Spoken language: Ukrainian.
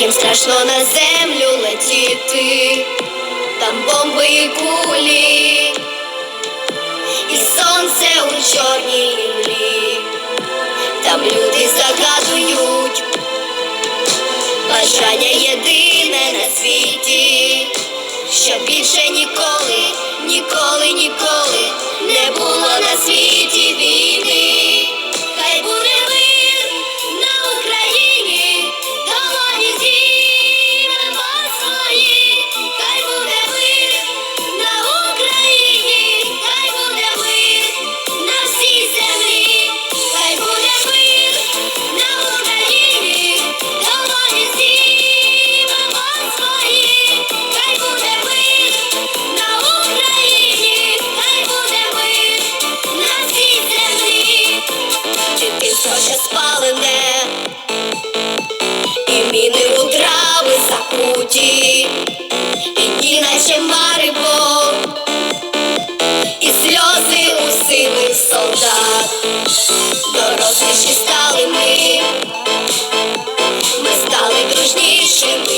їм страшно на землю летіти, там бомби і кулі, і сонце у чорній імлі, там люди загадують, бажання єдине на світі, щоб більше ніколи, ніколи, ніколи не було на світі що ще спалене, і міни у трави закуті, і дні наче мариво, і сльози у сивих солдат, доросліші стали ми, ми стали дружнішими.